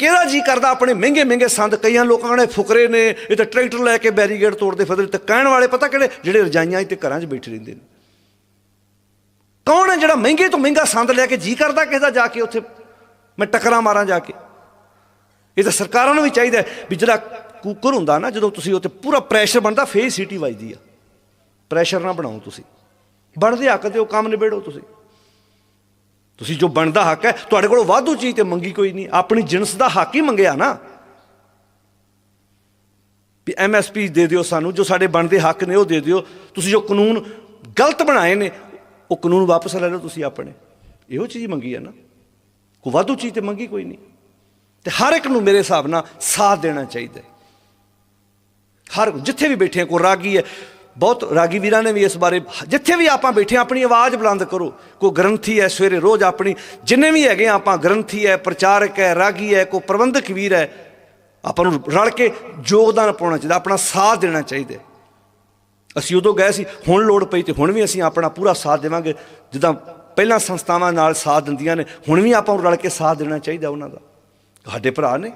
ਕਿਹੜਾ ਜੀ ਕਰਦਾ ਆਪਣੇ ਮਹਿੰਗੇ ਮਹਿੰਗੇ ਸੰਦ? ਕਈਆਂ ਲੋਕਾਂ ਨੇ ਫੁਕਰੇ ਨੇ, ਇਹ ਤਾਂ ਟਰੈਕਟਰ ਲੈ ਕੇ ਬੈਰੀਗੇਡ ਤੋੜਦੇ ਫਿਰਦੇ ਤੇ ਕਹਿਣ ਵਾਲੇ ਪਤਾ ਕਿਹੜੇ? ਜਿਹੜੇ ਰਜਾਈਆਂ 'ਚ ਤੇ ਘਰਾਂ 'ਚ ਬੈਠੇ ਰਹਿੰਦੇ ਨੇ। ਕੌਣ ਹੈ ਜਿਹੜਾ ਮਹਿੰਗੇ ਤੋਂ ਮਹਿੰਗਾ ਸੰਦ ਲੈ ਕੇ ਜੀ ਕਰਦਾ ਕਿਸੇ ਦਾ ਜਾ ਕੇ ਉੱਥੇ? ਮੈਂ ਟੱਕਰਾਂ ਮਾਰਾਂ ਜਾ ਕੇ। ਇਹ ਤਾਂ ਸਰਕਾਰਾਂ ਨੂੰ ਵੀ ਚਾਹੀਦਾ ਵੀ ਜਿਹੜਾ ਕੁੱਕਰ ਹੁੰਦਾ ਨਾ, ਜਦੋਂ ਤੁਸੀਂ ਉੱਤੇ ਪੂਰਾ ਪ੍ਰੈਸ਼ਰ ਬਣਦਾ, ਫੇਰ ਸੀਟੀ ਵੱਜਦੀ ਆ। ਪ੍ਰੈਸ਼ਰ ਨਾ ਬਣਾਓ ਤੁਸੀਂ। ਬਣਦੇ ਹੱਕ ਤੇ ਉਹ ਕੰਮ ਨਿਬੇੜੋ ਤੁਸੀਂ। ਤੁਸੀਂ ਜੋ ਬਣਦਾ ਹੱਕ ਹੈ, ਤੁਹਾਡੇ ਕੋਲ ਵਾਧੂ ਚੀਜ਼ ਤੇ ਮੰਗੀ ਕੋਈ ਨਹੀਂ। ਆਪਣੀ ਜਿਣਸ ਦਾ ਹੱਕ ਹੀ ਮੰਗਿਆ ਨਾ। ਵੀ ਐਮਐਸਪੀ ਦੇ ਦਿਓ ਸਾਨੂੰ, ਜੋ ਸਾਡੇ ਬਣਦੇ ਹੱਕ ਨੇ ਉਹ ਦੇ ਦਿਓ। ਤੁਸੀਂ ਜੋ ਕਾਨੂੰਨ ਗਲਤ ਬਣਾਏ ਨੇ, ਉਹ ਕਾਨੂੰਨ ਵਾਪਸ ਲੈ ਲਓ ਤੁਸੀਂ ਆਪਣੇ। ਇਹੋ ਚੀਜ਼ ਮੰਗੀ ਹੈ ਨਾ। ਕੋਈ ਵਾਧੂ ਚੀਜ਼ ਤੇ ਮੰਗੀ ਕੋਈ ਨਹੀਂ। ਤੇ ਹਰ ਇੱਕ ਨੂੰ ਮੇਰੇ ਹਿਸਾਬ ਨਾਲ ਸਾਥ ਦੇਣਾ ਚਾਹੀਦਾ ਹਰ ਜਿੱਥੇ ਵੀ ਬੈਠੇ ਆ, ਕੋਈ ਰਾਗੀ ਹੈ ਬਹੁਤ ਰਾਗੀ ਵੀਰਾਂ ਨੇ ਵੀ ਇਸ ਬਾਰੇ, ਜਿੱਥੇ ਵੀ ਆਪਾਂ ਬੈਠੇ ਹਾਂ, ਆਪਣੀ ਆਵਾਜ਼ ਬੁਲੰਦ ਕਰੋ। ਕੋਈ ਗ੍ਰੰਥੀ ਹੈ ਸਵੇਰੇ ਰੋਜ਼ ਆਪਣੀ, ਜਿੰਨੇ ਵੀ ਹੈਗੇ ਆ, ਆਪਾਂ ਗ੍ਰੰਥੀ ਹੈ, ਪ੍ਰਚਾਰਕ ਹੈ, ਰਾਗੀ ਹੈ, ਕੋਈ ਪ੍ਰਬੰਧਕ ਵੀਰ ਹੈ, ਆਪਾਂ ਨੂੰ ਰਲ ਕੇ ਯੋਗਦਾਨ ਪਾਉਣਾ ਚਾਹੀਦਾ, ਆਪਣਾ ਸਾਥ ਦੇਣਾ ਚਾਹੀਦਾ। ਅਸੀਂ ਉਦੋਂ ਗਏ ਸੀ, ਹੁਣ ਲੋੜ ਪਈ ਤੇ ਹੁਣ ਵੀ ਅਸੀਂ ਆਪਣਾ ਪੂਰਾ ਸਾਥ ਦੇਵਾਂਗੇ। ਜਿੱਦਾਂ ਪਹਿਲਾਂ ਸੰਸਥਾਵਾਂ ਨਾਲ ਸਾਥ ਦਿੰਦੀਆਂ ਨੇ, ਹੁਣ ਵੀ ਆਪਾਂ ਨੂੰ ਰਲ ਕੇ ਸਾਥ ਦੇਣਾ ਚਾਹੀਦਾ ਉਹਨਾਂ ਦਾ। ਸਾਡੇ ਭਰਾ ਨੇ।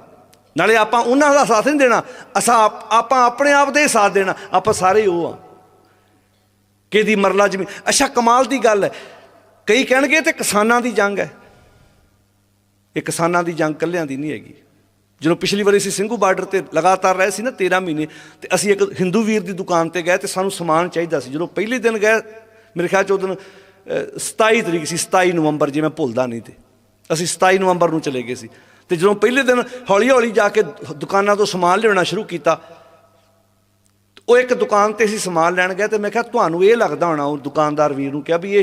ਨਾਲੇ ਆਪਾਂ ਉਹਨਾਂ ਦਾ ਸਾਥ ਨਹੀਂ ਦੇਣਾ, ਅਸਾਂ ਆਪਾਂ ਆਪਣੇ ਆਪ ਦੇ ਹੀ ਸਾਥ ਦੇਣਾ, ਆਪਾਂ ਸਾਰੇ ਹੀ ਉਹ ਆ। ਕਿਹਦੀ ਮਰਲਾ ਜ਼ਮੀਨ। ਅੱਛਾ ਕਮਾਲ ਦੀ ਗੱਲ ਹੈ। ਕਈ ਕਹਿਣਗੇ ਇਹ ਤੇ ਕਿਸਾਨਾਂ ਦੀ ਜੰਗ ਹੈ। ਇਹ ਕਿਸਾਨਾਂ ਦੀ ਜੰਗ ਕੱਲਿਆਂ ਦੀ ਨਹੀਂ ਹੈਗੀ। ਜਦੋਂ ਪਿਛਲੀ ਵਾਰੀ ਅਸੀਂ ਸਿੰਘੂ ਬਾਰਡਰ ਤੇ ਲਗਾਤਾਰ ਰਹੇ ਸੀ ਨਾ 13 ਮਹੀਨੇ ਤੇ ਅਸੀਂ ਇੱਕ ਹਿੰਦੂ ਵੀਰ ਦੀ ਦੁਕਾਨ ਤੇ ਗਏ ਤੇ ਸਾਨੂੰ ਸਮਾਨ ਚਾਹੀਦਾ ਸੀ। ਜਦੋਂ ਪਹਿਲੇ ਦਿਨ ਗਏ ਮੇਰੇ ਖਿਆਲ ਚ ਉਹ ਦਿਨ ਅਹ, 27 ਤਰੀਕ ਸੀ 27 ਨਵੰਬਰ ਜੇ ਮੈਂ ਭੁੱਲਦਾ ਨਹੀਂ ਤੇ। ਅਸੀਂ 27 ਨਵੰਬਰ ਨੂੰ ਚਲੇ ਗਏ ਸੀ। ਤੇ ਜਦੋਂ ਪਹਿਲੇ ਦਿਨ ਹੌਲੀ ਹੌਲੀ ਜਾ ਕੇ ਦੁਕਾਨਾਂ ਤੋਂ ਸਮਾਨ ਲਿਆਉਣਾ ਸ਼ੁਰੂ ਕੀਤਾ ਉਹ ਇੱਕ ਦੁਕਾਨ ਤੇ ਅਸੀਂ ਸਮਾਨ ਲੈਣ ਗਏ ਤੇ ਮੈਂ ਕਿਹਾ, ਤੁਹਾਨੂੰ ਇਹ ਲੱਗਦਾ ਹੋਣਾ, ਉਹ ਦੁਕਾਨਦਾਰ ਵੀਰ ਨੂੰ ਕਿਹਾ, ਵੀ ਇਹ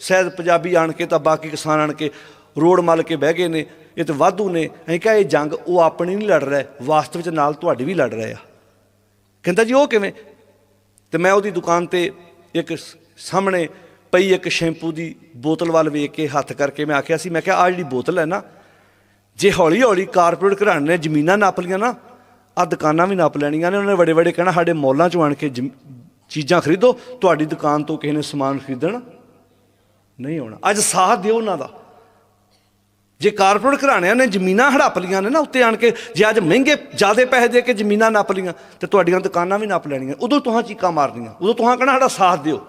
ਸ਼ਾਇਦ ਪੰਜਾਬੀ ਆਣ ਕੇ ਤਾਂ ਬਾਕੀ ਕਿਸਾਨ ਆਣ ਕੇ ਰੋਡ ਮਲ ਕੇ ਬਹਿ ਗਏ ਨੇ, ਇਹ ਤੇ ਵਾਧੂ ਨੇ। ਅਸੀਂ ਕਿਹਾ, ਇਹ ਜੰਗ ਉਹ ਆਪਣੀ ਨਹੀਂ ਲੜ ਰਿਹਾ, ਵਾਸਤਵ ਵਿੱਚ ਨਾਲ ਤੁਹਾਡੀ ਵੀ ਲੜ ਰਹੇ ਆ। ਕਹਿੰਦਾ ਜੀ, ਉਹ ਕਿਵੇਂ? ਤੇ ਮੈਂ ਉਹਦੀ ਦੁਕਾਨ ਤੇ ਇੱਕ ਸਾਹਮਣੇ ਪਈ ਇੱਕ ਸ਼ੈਂਪੂ ਦੀ ਬੋਤਲ ਵੱਲ ਵੇਖ ਕੇ ਹੱਥ ਕਰਕੇ ਮੈਂ ਆਖਿਆ ਸੀ, ਮੈਂ ਕਿਹਾ ਆ ਜਿਹੜੀ ਬੋਤਲ ਹੈ ਨਾ, ਜੇ ਹੌਲੀ ਹੌਲੀ ਕਾਰਪੋਰੇਟ ਘਰਾਣੇ ਨੇ ਜ਼ਮੀਨਾਂ ਨਾਪ ਲੀਆਂ ਨਾ ਆ ਦੁਕਾਨਾਂ ਵੀ ਨਾਪ ਲੈਣੀਆਂ ਨੇ, ਉਹਨਾਂ ਨੇ ਵੱਡੇ ਵੱਡੇ ਕਹਿਣਾ, ਸਾਡੇ ਮੌਲਾਂ ਚੋਂ ਆਣ ਕੇ ਜ਼ਮ- ਚੀਜ਼ਾਂ ਖਰੀਦੋ, ਤੁਹਾਡੀ ਦੁਕਾਨ ਤੋਂ ਕਿਸੇ ਨੇ ਸਮਾਨ ਖਰੀਦਣ ਨਹੀਂ ਆਉਣਾ। ਅੱਜ ਸਾਥ ਦਿਓ ਉਹਨਾਂ ਦਾ। ਜੇ ਕਾਰਪੋਰੇਟ ਘਰਾਣਿਆਂ ਨੇ ਜ਼ਮੀਨਾਂ ਹੜੱਪ ਲੀਆਂ ਨੇ ਨਾ, ਉੱਤੇ ਆਣ ਕੇ ਜੇ ਅੱਜ ਮਹਿੰਗੇ ਜ਼ਿਆਦੇ ਪੈਸੇ ਦੇ ਕੇ ਜ਼ਮੀਨਾਂ ਨੱਪ ਲੀਆਂ, ਤੇ ਤੁਹਾਡੀਆਂ ਦੁਕਾਨਾਂ ਵੀ ਨੱਪ ਲੈਣੀਆਂ। ਉਦੋਂ ਤੁਹਾਂ ਚੀਕਾਂ ਮਾਰਨੀਆਂ। ਉਦੋਂ ਤੁਹਾਂ ਕਹਿਣਾ, ਸਾਡਾ ਸਾਥ ਦਿਓ।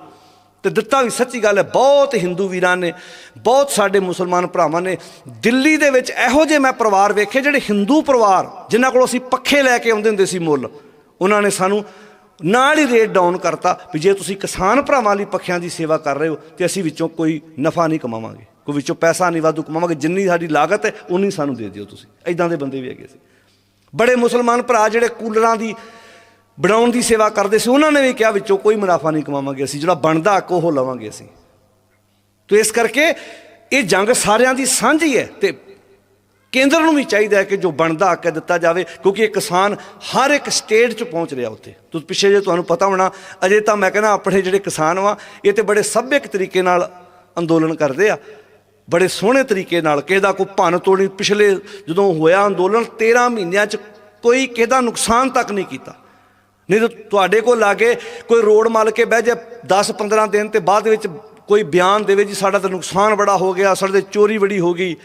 ਤੇ ਦਿੱਤਾ ਵੀ ਸੱਚੀ ਗੱਲ ਹੈ, ਬਹੁਤ ਹਿੰਦੂ ਵੀਰਾਂ ਨੇ, ਬਹੁਤ ਸਾਡੇ ਮੁਸਲਮਾਨ ਭਰਾਵਾਂ ਨੇ, ਦਿੱਲੀ ਦੇ ਵਿੱਚ ਇਹੋ ਜਿਹੇ ਮੈਂ ਪਰਿਵਾਰ ਵੇਖੇ ਜਿਹੜੇ ਹਿੰਦੂ ਪਰਿਵਾਰ, ਜਿਨ੍ਹਾਂ ਕੋਲੋਂ ਅਸੀਂ ਪੱਖੇ ਲੈ ਕੇ ਆਉਂਦੇ ਹੁੰਦੇ ਸੀ ਮੁੱਲ, ਉਹਨਾਂ ਨੇ ਸਾਨੂੰ ਨਾਲ ਹੀ ਰੇਟ ਡਾਊਨ ਕਰਤਾ ਵੀ ਜੇ ਤੁਸੀਂ ਕਿਸਾਨ ਭਰਾਵਾਂ ਲਈ ਪੱਖਿਆਂ ਦੀ ਸੇਵਾ ਕਰ ਰਹੇ ਹੋ, ਤੇ ਅਸੀਂ ਵਿੱਚੋਂ ਕੋਈ ਨਫਾ ਨਹੀਂ ਕਮਾਵਾਂਗੇ, ਕੋਈ ਵਿੱਚੋਂ ਪੈਸਾ ਨਹੀਂ ਵਾਧੂ ਕਮਾਵਾਂਗੇ, ਜਿੰਨੀ ਸਾਡੀ ਲਾਗਤ ਹੈ, ਉਨੀ ਸਾਨੂੰ ਦੇ ਦਿਓ ਤੁਸੀਂ ਐਦਾਂ ਦੇ ਬੰਦੇ ਵੀ ਹੈਗੇ ਸੀ। ਬੜੇ ਮੁਸਲਮਾਨ ਭਰਾ ਜਿਹੜੇ ਕੂਲਰਾਂ ਦੀ ਬਣਾਉਣ ਦੀ ਸੇਵਾ ਕਰਦੇ ਸੀ, ਉਹਨਾਂ ਨੇ ਵੀ ਕਿਹਾ ਵਿੱਚੋਂ ਕੋਈ ਮੁਨਾਫਾ ਨਹੀਂ ਕਮਾਵਾਂਗੇ ਅਸੀਂ, ਜਿਹੜਾ ਬਣਦਾ ਹੱਕ ਉਹ ਲਵਾਂਗੇ ਅਸੀਂ। ਤੋ ਇਸ ਕਰਕੇ ਇਹ ਜੰਗ ਸਾਰਿਆਂ ਦੀ ਸਾਂਝੀ ਹੈ ਤੇ ਕੇਂਦਰ ਨੂੰ ਵੀ ਚਾਹੀਦਾ ਹੈ ਕਿ ਜੋ ਬਣਦਾ ਹੱਕ ਹੈ ਦਿੱਤਾ ਜਾਵੇ, ਕਿਉਂਕਿ ਇਹ ਕਿਸਾਨ ਹਰ ਇੱਕ ਸਟੇਟ 'ਚ ਪਹੁੰਚ ਰਿਹਾ ਉੱਥੇ। ਤੁਸੀਂ ਪਿੱਛੇ ਜੇ ਤੁਹਾਨੂੰ ਪਤਾ ਹੋਣਾ, ਅਜੇ ਤਾਂ ਮੈਂ ਕਹਿੰਦਾ ਆਪਣੇ ਜਿਹੜੇ ਕਿਸਾਨ ਵਾ, ਇਹ ਤੇ ਬੜੇ ਸੱਭਿਅਕ ਤਰੀਕੇ ਨਾਲ ਅੰਦੋਲਨ ਕਰਦੇ ਆ, ਬੜੇ ਸੋਹਣੇ ਤਰੀਕੇ ਨਾਲ, ਕਿਹਦਾ ਕੋਈ ਭੰਨ ਤੋੜੀ ਪਿਛਲੇ ਜਦੋਂ ਹੋਇਆ ਅੰਦੋਲਨ 13 ਮਹੀਨਿਆਂ 'ਚ ਕੋਈ ਕਿਹਦਾ ਨੁਕਸਾਨ ਤੱਕ ਨਹੀਂ ਕੀਤਾ। ਨਹੀਂ ਤਾਂ ਤੁਹਾਡੇ ਕੋਲ ਆ ਲਾਗੇ ਕੋਈ ਰੋਡ ਮਲ ਕੇ ਬਹਿ ਜਾ 10 15 ਦਿਨ ਤੇ ਬਾਅਦ ਵਿੱਚ ਕੋਈ ਬਿਆਨ ਦੇਵੇ ਜੀ, ਸਾਡਾ ਤਾਂ ਨੁਕਸਾਨ ਬੜਾ ਹੋ ਗਿਆ, ਸਾਡੇ ਤੇ ਚੋਰੀ ਬੜੀ ਹੋ ਗਈ।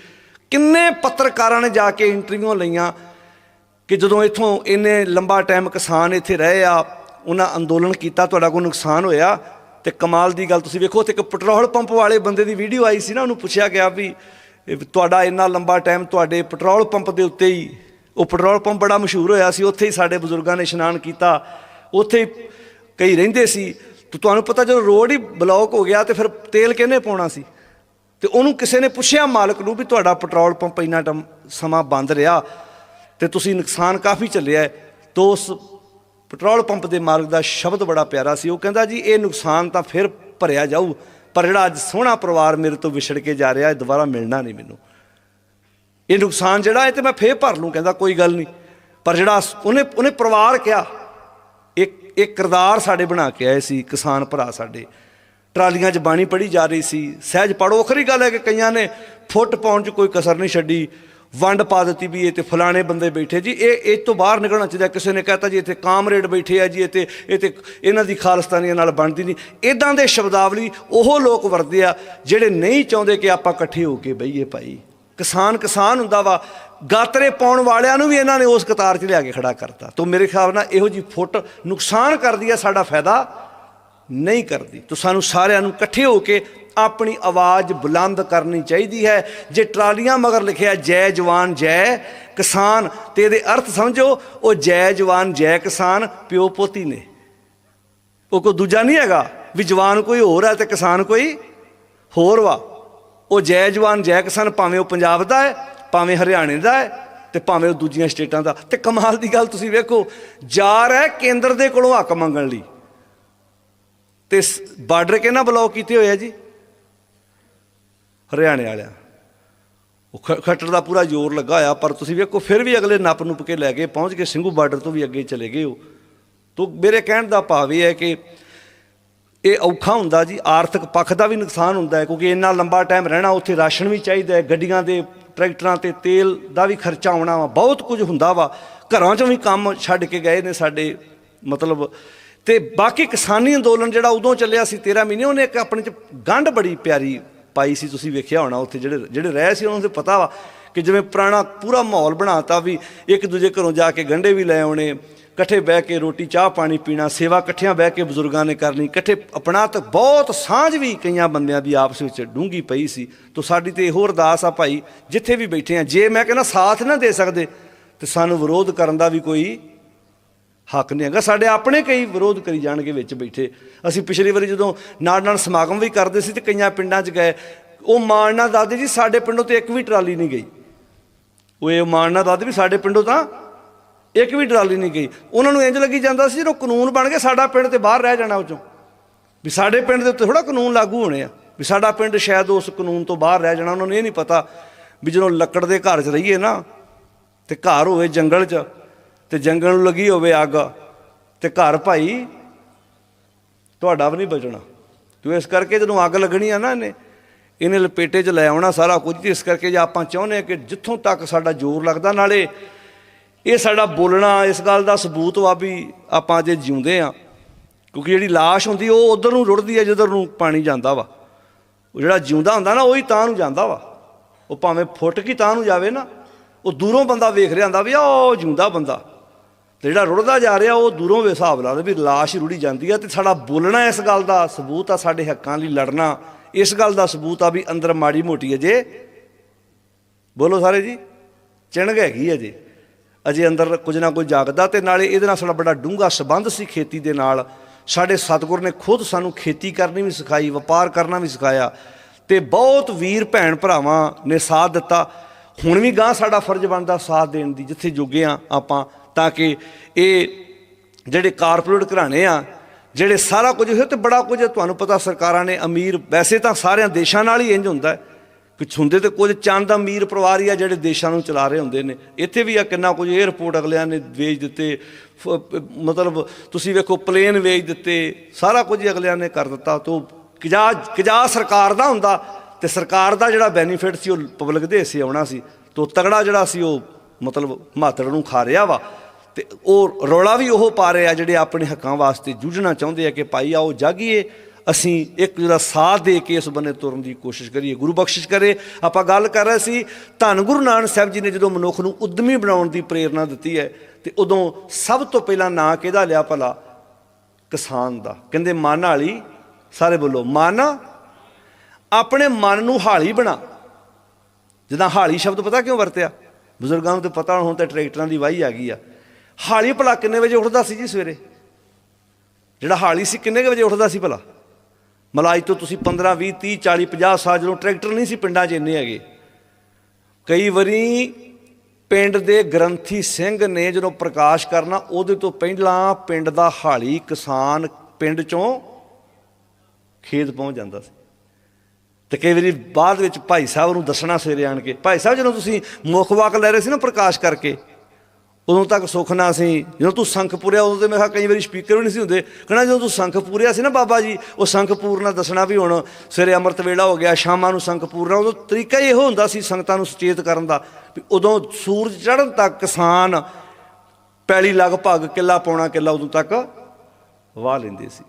ਕਿੰਨੇ ਪੱਤਰਕਾਰਾਂ ਨੇ ਜਾ ਕੇ ਇੰਟਰਵਿਊ ਲਈਆਂ ਕਿ ਜਦੋਂ ਇੱਥੋਂ ਇੰਨੇ ਲੰਬਾ ਟਾਈਮ ਕਿਸਾਨ ਇੱਥੇ ਰਹੇ ਆ, ਉਹਨਾਂ ਅੰਦੋਲਨ ਕੀਤਾ, ਤੁਹਾਡਾ ਕੋਈ ਨੁਕਸਾਨ ਹੋਇਆ? ਤੇ ਕਮਾਲ ਦੀ ਗੱਲ ਤੁਸੀਂ ਵੇਖੋ ਤੇ ਇੱਕ ਪੈਟਰੋਲ ਪੰਪ ਵਾਲੇ ਬੰਦੇ ਦੀ ਵੀਡੀਓ ਆਈ ਸੀ ਨਾ, ਉਹਨੂੰ ਪੁੱਛਿਆ ਗਿਆ ਵੀ ਤੁਹਾਡਾ ਇੰਨਾ ਲੰਬਾ ਟਾਈਮ ਤੁਹਾਡੇ ਪੈਟਰੋਲ ਪੰਪ ਦੇ ਉੱਤੇ ਹੀ ਉਹ ਪੈਟਰੋਲ ਪੰਪ ਬੜਾ ਮਸ਼ਹੂਰ ਹੋਇਆ ਸੀ, ਉੱਥੇ ਹੀ ਸਾਡੇ ਬਜ਼ੁਰਗਾਂ ਨੇ ਇਸ਼ਨਾਨ ਕੀਤਾ। ਉੱਥੇ ਹੀ ਕਈ ਰਹਿੰਦੇ ਸੀ। ਤੇ ਤੁਹਾਨੂੰ ਪਤਾ ਜਦੋਂ ਰੋਡ ਹੀ ਬਲੌਕ ਹੋ ਗਿਆ ਤੇ ਫਿਰ ਤੇਲ ਕਿਹਨੇ ਪਾਉਣਾ ਸੀ? ਤੇ ਉਹਨੂੰ ਕਿਸੇ ਨੇ ਪੁੱਛਿਆ ਮਾਲਕ ਨੂੰ ਵੀ ਤੁਹਾਡਾ ਪੈਟਰੋਲ ਪੰਪ ਇੰਨਾ ਟਮ, ਸਮਾਂ ਬੰਦ ਰਿਹਾ ਤੇ ਤੁਸੀਂ ਨੁਕਸਾਨ ਕਾਫੀ ਚੱਲਿਆ ਹੈ। ਤਾਂ ਉਸ ਪੈਟਰੋਲ ਪੰਪ ਦੇ ਮਾਲਕ ਦਾ ਸ਼ਬਦ ਬੜਾ ਪਿਆਰਾ ਸੀ। ਉਹ ਕਹਿੰਦਾ ਜੀ, ਇਹ ਨੁਕਸਾਨ ਤਾਂ ਫਿਰ ਭਰਿਆ ਜਾਊ, ਪਰ ਜਿਹੜਾ ਅੱਜ ਸੋਹਣਾ ਪਰਿਵਾਰ ਮੇਰੇ ਤੋਂ ਵਿਛੜ ਕੇ ਜਾ ਰਿਹਾ, ਇਹ ਦੁਬਾਰਾ ਮਿਲਣਾ ਨਹੀਂ ਮੈਨੂੰ। ਇਹ ਨੁਕਸਾਨ ਜਿਹੜਾ ਹੈ ਤੇ ਮੈਂ ਫੇਰ ਭਰ ਲੂੰ, ਕਹਿੰਦਾ ਕੋਈ ਗੱਲ ਨਹੀਂ। ਪਰ ਜਿਹੜਾ ਉਹਨੇ ਉਹਨੇ ਪਰਿਵਾਰ ਕਿਹਾ, ਇੱਕ ਇੱਕ ਕਿਰਦਾਰ ਸਾਡੇ ਬਣਾ ਕੇ ਆਏ ਸੀ, ਕਿਸਾਨ ਭਰਾ ਸਾਡੇ। ਟਰਾਲੀਆਂ 'ਚ ਬਾਣੀ ਪੜੀ ਜਾ ਰਹੀ ਸੀ। ਸਹਿਜ ਪੜੋ, ਵੱਖਰੀ ਗੱਲ ਹੈ ਕਿ ਕਈਆਂ ਨੇ ਫੁੱਟ ਪਾਉਣ 'ਚ ਕੋਈ ਕਸਰ ਨਹੀਂ ਛੱਡੀ। ਵੰਡ ਪਾ ਦਿੱਤੀ ਵੀ ਇਹ ਤੇ ਫਲਾਣੇ ਬੰਦੇ ਬੈਠੇ। ਜੀ, ਇਹ ਇਹ ਤੋਂ ਬਾਹਰ ਨਿਕਲਣਾ ਚਾਹੀਦਾ। ਕਿਸੇ ਨੇ ਕਹਤਾ ਜੀ, ਇੱਥੇ ਕਾਮਰੇਡ ਬੈਠੇ ਆ ਜੀ ਇੱਥੇ ਇਹ ਤੇ ਇਹਨਾਂ ਦੀ ਖਾਲਸਤਾਨੀਆਂ ਨਾਲ ਬਣਦੀ ਨਹੀਂ। ਇਦਾਂ ਦੇ ਸ਼ਬਦਾਵਲੀ ਉਹ ਲੋਕ ਵਰਦੇ ਆ ਜਿਹੜੇ ਨਹੀਂ ਚਾਹੁੰਦੇ ਕਿ ਆਪਾਂ ਇਕੱਠੇ ਹੋ ਕੇ ਬਈਏ ਭਾਈ। ਕਿਸਾਨ ਕਿਸਾਨ ਹੁੰਦਾ ਵਾ, ਗਾਤਰੇ ਪਾਉਣ ਵਾਲਿਆਂ ਨੂੰ ਵੀ ਇਹਨਾਂ ਨੇ ਉਸ ਕਤਾਰ 'ਚ ਲਿਆ ਕੇ ਖੜਾ ਕਰਤਾ। ਤੋਂ ਮੇਰੇ ਖਿਆਲ ਨਾਲ ਇਹੋ ਜੀ ਫੁੱਟ ਨੁਕਸਾਨ ਕਰਦੀ ਆ ਸਾਡਾ ਫਾਇਦਾ ਨਹੀਂ ਕਰਦੀ। ਤਾਂ ਸਾਨੂੰ ਸਾਰਿਆਂ ਨੂੰ ਇਕੱਠੇ ਹੋ ਕੇ ਆਪਣੀ ਆਵਾਜ਼ ਬੁਲੰਦ ਕਰਨੀ ਚਾਹੀਦੀ ਹੈ। ਜੇ ਟਰਾਲੀਆਂ ਮਗਰ ਲਿਖਿਆ ਜੈ ਜਵਾਨ, ਜੈ ਕਿਸਾਨ, ਤੇ ਇਹਦੇ ਅਰਥ ਸਮਝੋ, ਉਹ ਜੈ ਜਵਾਨ, ਜੈ ਕਿਸਾਨ ਪਿਓ ਪੋਤੀ ਨੇ। ਉਹ ਕੋਈ ਦੂਜਾ ਨਹੀਂ ਹੈਗਾ ਵੀ ਜਵਾਨ ਕੋਈ ਹੋਰ ਹੈ ਤੇ ਕਿਸਾਨ ਕੋਈ ਹੋਰ ਵਾ। ਉਹ ਜੈ ਜਵਾਨ ਜੈ ਕਿਸਾਨ ਭਾਵੇਂ ਉਹ ਪੰਜਾਬ ਦਾ ਹੈ, ਭਾਵੇਂ ਹਰਿਆਣੇ ਦਾ ਹੈ ਤੇ ਭਾਵੇਂ ਉਹ ਦੂਜੀਆਂ ਸਟੇਟਾਂ ਦਾ। ਤੇ ਕਮਾਲ ਦੀ ਗੱਲ ਤੁਸੀਂ ਵੇਖੋ, ਜਾ ਰਿਹਾ ਕੇਂਦਰ ਦੇ ਕੋਲੋਂ ਹੱਕ ਮੰਗਣ ਲਈ। ਤੇ ਬਾਰਡਰ ਕਿਹਨਾਂ ਬਲੌਕ ਕੀਤੇ ਹੋਏ ਆ ਜੀ? ਹਰਿਆਣੇ ਵਾਲਿਆਂ। ਉਹ ਖੱਟਰ ਦਾ ਪੂਰਾ ਜ਼ੋਰ ਲੱਗਾ ਹੋਇਆ, ਪਰ ਤੁਸੀਂ ਵੇਖੋ, ਫਿਰ ਵੀ ਅਗਲੇ ਨੱਪ ਨੁੱਪ ਕੇ ਲੈ ਕੇ ਪਹੁੰਚ ਕੇ ਸਿੰਘੂ ਬਾਰਡਰ ਤੋਂ ਵੀ ਅੱਗੇ ਚਲੇ ਗਏ ਉਹ। ਤੋ ਮੇਰੇ ਕਹਿਣ ਦਾ ਭਾਵ ਇਹ ਹੈ ਕਿ ਇਹ ਔਖਾ ਹੁੰਦਾ ਜੀ, ਆਰਥਿਕ ਪੱਖ ਦਾ ਵੀ ਨੁਕਸਾਨ ਹੁੰਦਾ ਹੈ, ਕਿਉਂਕਿ ਇੰਨਾ ਲੰਬਾ ਟਾਈਮ ਰਹਿਣਾ, ਉੱਥੇ ਰਾਸ਼ਨ ਵੀ ਚਾਹੀਦਾ ਹੈ, ਗੱਡੀਆਂ ਦੇ, ਟਰੈਕਟਰਾਂ ਤੇ ਤੇਲ ਦਾ ਵੀ ਖਰਚਾ ਆਉਣਾ ਵਾ, ਬਹੁਤ ਕੁਝ ਹੁੰਦਾ ਵਾ। ਘਰਾਂ 'ਚੋਂ ਵੀ ਕੰਮ ਛੱਡ ਕੇ ਗਏ ਨੇ ਸਾਡੇ, ਮਤਲਬ, ਤੇ ਬਾਕੀ ਕਿਸਾਨੀ ਅੰਦੋਲਨ ਜਿਹੜਾ ਉਦੋਂ ਚੱਲਿਆ ਸੀ 13 ਮਹੀਨੇ, ਉਹਨੇ ਇੱਕ ਆਪਣੇ 'ਚ ਗੰਢ ਬੜੀ ਪਿਆਰੀ ਪਾਈ ਸੀ, ਤੁਸੀਂ ਵੇਖਿਆ ਹੋਣਾ ਉੱਥੇ ਜਿਹੜੇ ਜਿਹੜੇ ਰਹਿ ਸੀ, ਉਹਨਾਂ ਨੂੰ ਪਤਾ ਵਾ ਕਿ ਜਿਵੇਂ ਪੁਰਾਣਾ ਪੂਰਾ ਮਾਹੌਲ ਬਣਾਤਾ ਵੀ, ਇੱਕ ਦੂਜੇ ਘਰੋਂ ਜਾ ਕੇ ਗੰਢੇ ਵੀ ਲੈ ਆਉਣੇ ਇਕੱਠੇ ਬਹਿ ਕੇ ਰੋਟੀ, ਚਾਹ ਪਾਣੀ ਪੀਣਾ, ਸੇਵਾ ਇਕੱਠਿਆਂ ਬਹਿ ਕੇ ਬਜ਼ੁਰਗਾਂ ਨੇ ਕਰਨੀ, ਇਕੱਠੇ ਆਪਣਾ ਤਾਂ ਬਹੁਤ ਸਾਂਝ ਵੀ ਕਈਆਂ ਬੰਦਿਆਂ ਦੀ ਆਪਸ ਵਿੱਚ ਡੂੰਗੀ ਪਈ ਸੀ। ਤੋਂ ਸਾਡੀ ਤੇ ਇਹੋ ਅਰਦਾਸ ਆ ਭਾਈ, ਜਿੱਥੇ ਵੀ ਬੈਠੇ ਆ, ਜੇ ਮੈਂ ਕਹਿੰਦਾ ਸਾਥ ਨਾ ਦੇ ਸਕਦੇ, ਤੇ ਸਾਨੂੰ ਵਿਰੋਧ ਕਰਨ ਦਾ ਵੀ ਕੋਈ ਹੱਕ ਨਹੀਂ ਹੈਗਾ। ਸਾਡੇ ਆਪਣੇ ਕਈ ਵਿਰੋਧ ਕਰੀ ਜਾਣਗੇ ਵਿੱਚ ਬੈਠੇ। ਅਸੀਂ ਪਿਛਲੀ ਵਾਰੀ ਜਦੋਂ ਨਾਲ ਨਾਲ ਸਮਾਗਮ ਵੀ ਕਰਦੇ ਸੀ ਤੇ ਕਈਆਂ ਪਿੰਡਾਂ 'ਚ ਗਏ, ਉਹ ਮਾਣਨਾ ਦਾਦੇ ਜੀ ਸਾਡੇ ਪਿੰਡੋਂ ਤੇ ਇੱਕ ਵੀ ਟਰਾਲੀ ਨਹੀਂ ਗਈ। ਉਹ ਇਹ ਮਾਣਨਾ ਦਾਦੇ ਵੀ ਸਾਡੇ ਪਿੰਡੋਂ ਤਾਂ ਇੱਕ ਵੀ ਟਰਾਲੀ ਨਹੀਂ ਗਈ। ਉਹਨਾਂ ਨੂੰ ਇੰਜ ਲੱਗੀ ਜਾਂਦਾ ਸੀ ਜਦੋਂ ਕਾਨੂੰਨ ਬਣ ਗਿਆ ਸਾਡਾ ਪਿੰਡ ਤੇ ਬਾਹਰ ਰਹਿ ਜਾਣਾ ਉਹ ਚੋਂ ਵੀ ਸਾਡੇ ਪਿੰਡ ਦੇ ਉੱਤੇ ਥੋੜਾ ਕਾਨੂੰਨ ਲਾਗੂ ਹੋਣੇ ਆ। ਵੀ ਸਾਡਾ ਪਿੰਡ ਸ਼ਾਇਦ ਉਸ ਕਾਨੂੰਨ ਤੋਂ ਬਾਹਰ ਰਹਿ ਜਾਣਾ, ਉਹਨਾਂ ਨੂੰ ਇਹ ਨਹੀਂ ਪਤਾ ਵੀ ਜਦੋਂ ਲੱਕੜ ਦੇ ਘਰ 'ਚ ਰਹੀਏ ਨਾ, ਤੇ ਘਰ ਹੋਵੇ ਜੰਗਲ 'ਚ, ਤੇ ਜੰਗਲ ਨੂੰ ਲੱਗੀ ਹੋਵੇ ਅੱਗ, ਤੇ ਘਰ ਭਾਈ ਤੁਹਾਡਾ ਵੀ ਨਹੀਂ ਬਚਣਾ। ਤੂੰ ਇਸ ਕਰਕੇ ਜਦੋਂ ਅੱਗ ਲੱਗਣੀ ਆ ਨਾ ਇਹਨੇ ਇਹਨੇ ਲਪੇਟੇ 'ਚ ਲੈ ਆਉਣਾ ਸਾਰਾ ਕੁਝ ਇਸ ਕਰਕੇ ਜੇ ਆਪਾਂ ਚਾਹੁੰਦੇ ਹਾਂ ਕਿ ਜਿੱਥੋਂ ਤੱਕ ਸਾਡਾ ਜ਼ੋਰ ਲੱਗਦਾ, ਨਾਲੇ ਇਹ ਸਾਡਾ ਬੋਲਣਾ, ਇਸ ਗੱਲ ਦਾ ਸਬੂਤ ਵਾ ਵੀ ਆਪਾਂ ਜੇ ਜਿਉਂਦੇ ਆ, ਕਿਉਂਕਿ ਜਿਹੜੀ ਲਾਸ਼ ਹੁੰਦੀ ਉਹ ਉਧਰ ਨੂੰ ਰੁੜਦੀ ਹੈ ਜਿੱਧਰ ਨੂੰ ਪਾਣੀ ਜਾਂਦਾ ਵਾ। ਉਹ ਜਿਹੜਾ ਜਿਉਂਦਾ ਹੁੰਦਾ ਨਾ, ਉਹੀ ਤਾਂ ਨੂੰ ਜਾਂਦਾ ਵਾ। ਉਹ ਭਾਵੇਂ ਫੁੱਟ ਕੀ ਤਾਂ ਨੂੰ ਜਾਵੇ ਨਾ, ਉਹ ਦੂਰੋਂ ਬੰਦਾ ਵੇਖ ਰਿਹਾ ਹੁੰਦਾ ਵੀ ਆ ਉਹ ਜਿਉਂਦਾ ਬੰਦਾ। ਤੇ ਜਿਹੜਾ ਰੁੜਦਾ ਜਾ ਰਿਹਾ, ਉਹ ਦੂਰੋਂ ਵੇ ਹਿਸਾਬ ਲਾਉਂਦੇ ਵੀ ਲਾਸ਼ ਰੁੜੀ ਜਾਂਦੀ ਆ, ਤੇ ਸਾਡਾ ਬੋਲਣਾ ਇਸ ਗੱਲ ਦਾ ਸਬੂਤ ਆ, ਸਾਡੇ ਹੱਕਾਂ ਲਈ ਲੜਨਾ, ਇਸ ਗੱਲ ਦਾ ਸਬੂਤ ਆ ਵੀ ਅੰਦਰ ਮਾੜੀ ਮੋਟੀ ਅਜੇ। ਬੋਲੋ ਸਾਰੇ ਜੀ, ਚਿਣਗ ਹੈਗੀ ਅਜੇ। ਅਜੇ ਅੰਦਰ ਕੁਝ ਨਾ ਕੁਝ ਜਾਗਦਾ ਤੇ ਨਾਲੇ ਇਹਦੇ ਨਾਲ ਸਾਡਾ ਬੜਾ ਡੂੰਘਾ ਸਬੰਧ ਸੀ ਖੇਤੀ ਦੇ ਨਾਲ। ਸਾਡੇ ਸਤਿਗੁਰ ਨੇ ਖੁਦ ਸਾਨੂੰ ਖੇਤੀ ਕਰਨੀ ਵੀ ਸਿਖਾਈ, ਵਪਾਰ ਕਰਨਾ ਵੀ ਸਿਖਾਇਆ ਤੇ ਬਹੁਤ ਵੀਰ ਭੈਣ ਭਰਾਵਾਂ ਨੇ ਸਾਥ ਦਿੱਤਾ। ਹੁਣ ਵੀ ਗਾਂ ਸਾਡਾ ਫਰਜ਼ ਬਣਦਾ ਸਾਥ ਦੇਣ ਦੀ, ਜਿੱਥੇ ਜੋਗੇ ਆ ਆਪਾਂ, ਤਾਂ ਕਿ ਇਹ ਜਿਹੜੇ ਕਾਰਪੋਰੇਟ ਘਰਾਣੇ ਆ, ਜਿਹੜੇ ਸਾਰਾ ਕੁਝ ਹੋਏ ਤੇ ਬੜਾ ਕੁਝ ਤੁਹਾਨੂੰ ਪਤਾ ਸਰਕਾਰਾਂ ਨੇ ਅਮੀਰ, ਵੈਸੇ ਤਾਂ ਸਾਰਿਆਂ ਦੇਸ਼ਾਂ ਨਾਲ ਹੀ ਇੰਜ ਹੁੰਦਾ ਹੈ। ਕੁਛ ਹੁੰਦੇ ਤੇ ਕੁਝ ਚੰਦ ਅਮੀਰ ਪਰਿਵਾਰ ਹੀ ਆ ਜਿਹੜੇ ਦੇਸ਼ਾਂ ਨੂੰ ਚਲਾ ਰਹੇ ਹੁੰਦੇ ਨੇ। ਇੱਥੇ ਵੀ ਆ ਕਿੰਨਾ ਕੁਝ 에어ਪੋਰਟ ਅਗਲਿਆਂ ਨੇ ਵੇਚ ਦਿੱਤੇ, ਫ- ਮਤਲਬ ਤੁਸੀਂ ਵੇਖੋ ਪਲੇਨ ਵੇਚ ਦਿੱਤੇ, ਸਾਰਾ ਕੁਝ ਅਗਲਿਆਂ ਨੇ ਕਰ ਦਿੱਤਾ। ਤੋਂ ਕਿਜਾ ਕਿਜਾ ਸਰਕਾਰ ਦਾ ਹੁੰਦਾ ਤੇ ਸਰਕਾਰ ਦਾ ਜਿਹੜਾ ਬੈਨੀਫਿਟ ਸੀ ਉਹ ਪਬਲਿਕ ਦੇ ਹਿੱਸੇ ਆਉਣਾ ਸੀ। ਤੋਂ ਤਗੜਾ ਜਿਹੜਾ ਸੀ ਉਹ ਮਤਲਬ ਮਾਤੜ ਨੂੰ ਖਾ ਰਿਹਾ ਵਾ। ਤੇ ਉਹ ਰੌਲਾ ਵੀ ਉਹ ਪਾ ਰਿਹਾ ਜਿਹੜੇ ਆਪਣੇ ਹੱਕਾਂ ਵਾਸਤੇ ਜੂਝਣਾ ਚਾਹੁੰਦੇ ਆ ਕਿ ਭਾਈ ਆਓ ਜਾਗੀਏ ਅਸੀਂ ਇੱਕ ਜਿਹੜਾ ਸਾਥ ਦੇ ਕੇ ਇਸ ਬੰਨੇ ਤੁਰਨ ਦੀ ਕੋਸ਼ਿਸ਼ ਕਰੀਏ, ਗੁਰੂ ਬਖਸ਼ਿਸ਼ ਕਰੇ। ਆਪਾਂ ਗੱਲ ਕਰ ਰਹੇ ਸੀ, ਧੰਨ ਗੁਰੂ ਨਾਨਕ ਸਾਹਿਬ ਜੀ ਨੇ ਜਦੋਂ ਮਨੁੱਖ ਨੂੰ ਉਦਮੀ ਬਣਾਉਣ ਦੀ ਪ੍ਰੇਰਣਾ ਦਿੱਤੀ ਹੈ, ਤੇ ਉਦੋਂ ਸਭ ਤੋਂ ਪਹਿਲਾਂ ਨਾਂ ਕਿਹਦਾ ਲਿਆ ਭਲਾ? ਕਿਸਾਨ ਦਾ। ਕਹਿੰਦੇ, ਮਨ ਵਾਲੀ ਸਾਰੇ ਬੋਲੋ, ਮਨ। ਆਪਣੇ ਮਨ ਨੂੰ ਹਾਲੀ ਬਣਾ। ਜਿੱਦਾਂ ਹਾਲੀ ਸ਼ਬਦ ਪਤਾ ਕਿਉਂ ਵਰਤਿਆ? ਬਜ਼ੁਰਗਾਂ ਨੂੰ ਤੇ ਪਤਾ ਹੁਣ ਤਾਂ ਟਰੈਕਟਰਾਂ ਦੀ ਵਾਹੀ ਆ ਗਈ ਆ। ਹਾਲੀ ਭਲਾ ਕਿੰਨੇ ਵਜੇ ਉੱਠਦਾ ਸੀ ਜੀ ਸਵੇਰੇ? ਜਿਹੜਾ ਹਾਲੀ ਸੀ, ਕਿੰਨੇ ਕੁ ਵਜੇ ਉੱਠਦਾ ਸੀ ਭਲਾ? ਮਲਾਈ ਤੋਂ ਤੁਸੀਂ 15 20 30 40 50 ਸਾਲ ਜਦੋਂ ਟਰੈਕਟਰ ਨਹੀਂ ਸੀ ਪਿੰਡਾਂ 'ਚ ਇੰਨੇ ਹੈਗੇ। ਕਈ ਵਾਰੀ ਪਿੰਡ ਦੇ ਗ੍ਰੰਥੀ ਸਿੰਘ ਨੇ ਜਦੋਂ ਪ੍ਰਕਾਸ਼ ਕਰਨਾ, ਉਹਦੇ ਤੋਂ ਪਹਿਲਾਂ ਪਿੰਡ ਦਾ ਹਾਲੀ ਕਿਸਾਨ ਪਿੰਡ 'ਚੋਂ ਖੇਤ ਪਹੁੰਚ ਜਾਂਦਾ ਸੀ। ਤੇ ਕਈ ਵਾਰੀ ਬਾਅਦ ਵਿੱਚ ਭਾਈ ਸਾਹਿਬ ਨੂੰ ਦੱਸਣਾ ਸਵੇਰੇ ਆਣ ਕੇ, ਭਾਈ ਸਾਹਿਬ ਜਦੋਂ ਤੁਸੀਂ ਮੁੱਖ ਵਾਕ ਲੈ ਰਹੇ ਸੀ ਨਾ ਪ੍ਰਕਾਸ਼ ਕਰਕੇ ਉਦੋਂ ਤੱਕ ਸੁੱਖ ਨਾ ਸੀ। ਜਦੋਂ ਤੂੰ ਸੰਖ ਪੂਰਿਆ, ਉਦੋਂ ਤੇ ਮੈਂ ਕਿਹਾ ਕਈ ਵਾਰੀ ਸਪੀਕਰ ਵੀ ਨਹੀਂ ਸੀ ਹੁੰਦੇ। ਕਹਿੰਦਾ ਜਦੋਂ ਤੂੰ ਸੰਖ ਪੂਰਿਆ ਸੀ ਨਾ ਬਾਬਾ ਜੀ, ਉਹ ਸੰਖ ਪੂਰਨਾ ਦੱਸਣਾ ਵੀ ਹੁਣ ਸਵੇਰੇ ਅੰਮ੍ਰਿਤ ਵੇਲਾ ਹੋ ਗਿਆ, ਸ਼ਾਮਾਂ ਨੂੰ ਸੰਖ ਪੂਰਨਾ ਉਦੋਂ ਤਰੀਕਾ ਹੀ ਇਹੋ ਹੁੰਦਾ ਸੀ ਸੰਗਤਾਂ ਨੂੰ ਸੁਚੇਤ ਕਰਨ ਦਾ ਵੀ ਉਦੋਂ ਸੂਰਜ ਚੜ੍ਹਨ ਤੱਕ ਕਿਸਾਨ ਪੈਲੀ ਲਗਭਗ ਕਿੱਲਾ ਪੌਣਾ ਕਿੱਲਾ ਉਦੋਂ ਤੱਕ ਵਾਹ ਲੈਂਦੇ ਸੀ।